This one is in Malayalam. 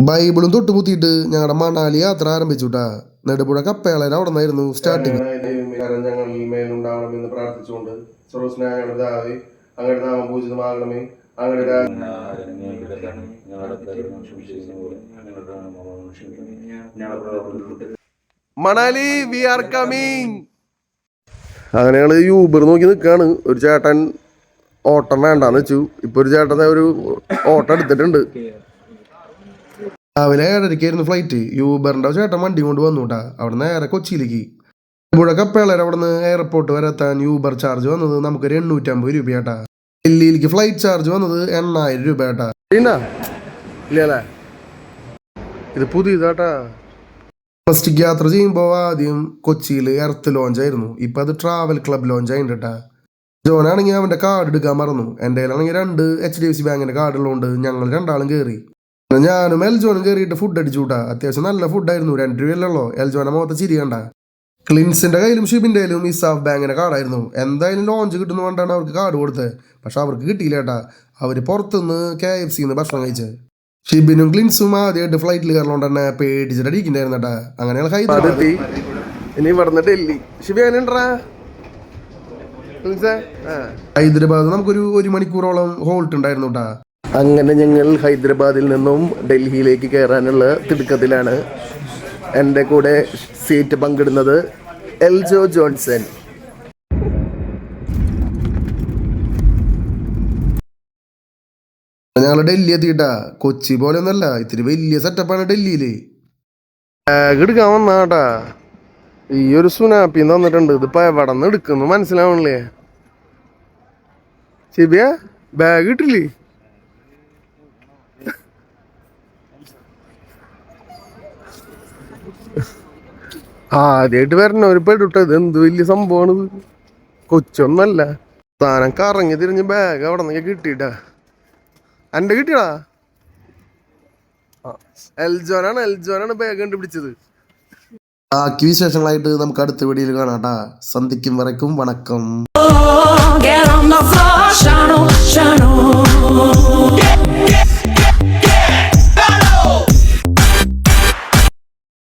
ബൈബിളും തൊട്ടുമുത്തിയിട്ട് ഞങ്ങളുടെ മണാലി യാത്ര ആരംഭിച്ചു കേട്ടാ നെടുപുഴ കപ്പേളന അവിടെ നിന്നായിരുന്നു സ്റ്റാർട്ടിങ് കരം ഞങ്ങളിൽ മേലുണ്ടാവണമെന്ന് പ്രാർത്ഥിച്ചുകൊണ്ട് സർവസ്നായ പിതാവേ അങ്ങയുടെ നാമം പൂജിതമാകണമേ. അങ്ങയുടെ രാ- മണാലി വി ആർ കമ്മിങ് അങ്ങനെ ഞങ്ങൾ യൂബർ നോക്കി നിൽക്കാണ് ഒരു ചേട്ടൻ ഓട്ടം വേണ്ടാന്ന് വെച്ചു. ഇപ്പൊ ഒരു ചേട്ടൻ ഒരു ഓട്ടം എടുത്തിട്ടുണ്ട്. രാവിലെ ഏഴരയ്ക്കായിരുന്നു ഫ്ലൈറ്റ് യൂബറിന്റെ ചേട്ടൻ വണ്ടി കൊണ്ട് വന്നു കേട്ടാ അവിടെ നേരെ കൊച്ചിയിലേക്ക്. ഇവിടെ കപ്പേളർ അവിടെ നിന്ന് എയർപോർട്ട് വരെ എത്താൻ യൂബർ ചാർജ് വന്നത് നമുക്കൊരു എണ്ണൂറ്റമ്പത് രൂപയാട്ടാ. ഡൽഹിയിലേക്ക് ഫ്ലൈറ്റ് ചാർജ് വന്നത് എണ്ണായിരം രൂപയാട്ടാ. ഇല്ലല്ലേ? ഇത് പുതിയതാട്ടാ. ഫസ്റ്റ് യാത്ര ചെയ്യുമ്പോൾ ആദ്യം കൊച്ചിയിൽ എർത്ത് ലോഞ്ച് ആയിരുന്നു. ഇപ്പം അത് ട്രാവൽ ക്ലബ് ലോഞ്ച് ആയിട്ടാ ജോനാണെങ്കിൽ അവന്റെ കാർഡ് എടുക്കാൻ മറന്നു. എന്റെ കയ്യിലാണെങ്കിൽ രണ്ട് എച്ച് ഡി എഫ് സി ബാങ്കിന്റെ കാർഡുള്ളതുകൊണ്ട് ഞങ്ങൾ രണ്ടാളും കയറി ഞാനും എൽജോനും കയറിയിട്ട് ഫുഡ് അടിച്ചു കൂട്ടാ അത്യാവശ്യം നല്ല ഫുഡായിരുന്നു രണ്ട് രൂപയല്ലോ എൽജോനെ മുഖത്ത് ചിരി കണ്ട. ക്ലിൻസിന്റെ കയ്യിലും ഷിബിന്റെ കയ്യിലും ഇസാഫ് ബാങ്കിന്റെ കാർഡായിരുന്നു എന്തായാലും ലോഞ്ച് കിട്ടുന്ന കൊണ്ടാണ് അവർക്ക് കാർഡ് കൊടുത്തത്. പക്ഷെ അവർക്ക് കിട്ടിയില്ല കേട്ടാ. അവർ പുറത്തുനിന്ന് കെ എഫ് സിന്ന് ഭക്ഷണം കഴിച്ചത് ഷിബിനും ക്ലിൻസും ആദ്യമായിട്ട് ഫ്ലൈറ്റിൽ കയറുന്നോണ്ട് തന്നെ പേടിച്ചിട്ട് അടിക്കണ്ടായിരുന്നു കേട്ടാ. അങ്ങനെ ഞങ്ങൾ ഹൈദരാബാദ് ഇനി ഇവിടുന്ന് ഡൽഹി. ഷിബി ഹൈദരാബാദ് നമുക്കൊരു ഒരു മണിക്കൂറോളം ഹോൾട്ട് ഉണ്ടായിരുന്നു കേട്ടാ. അങ്ങനെ ഞങ്ങൾ ഹൈദരാബാദിൽ നിന്നും ഡൽഹിയിലേക്ക് കയറാനുള്ള തിടുക്കത്തിലാണ് എന്റെ കൂടെ സീറ്റ് പങ്കിടുന്നത് എൽജോ ജോൺസൺ. ഞങ്ങൾ ഡൽഹി എത്തിയിട്ടാ. കൊച്ചി പോലെ ഒന്നല്ല ഇത്തിരി വലിയ സെറ്റപ്പാണ് ഡൽഹിയിൽ ബാഗ് എടുക്കാൻ വന്നാട്ടാ. ഈ ഒരു സുനാപ്പി തന്നിട്ടുണ്ട്. ഇതിപ്പോ എവിടെ നിന്ന് എടുക്കുന്നു മനസ്സിലാവണില്ലേ? ശിബിയ ബാഗ് കിട്ടില്ലേ? ആദ്യമായിട്ട് വരണ ഒരു പെടുട്ടോ ഇത് എന്ത് വലിയ സംഭവമാണിത് കൊച്ചൊന്നല്ല. സാധനം കറങ്ങി തിരിഞ്ഞ് ബാഗ് അവിടെ നിന്നൊക്കെ കിട്ടിയിട്ടാ. എന്റെ കിട്ടിയടാ? എൽജോനാണ് എൽജോനാണ് ബാഗ് കണ്ടുപിടിച്ചത്. ബാക്കി വിശേഷങ്ങളായിട്ട് നമുക്ക് അടുത്ത വീഡിയോയിൽ കാണാം സന്ധിക്കും വരയ്ക്കും. വണക്കം.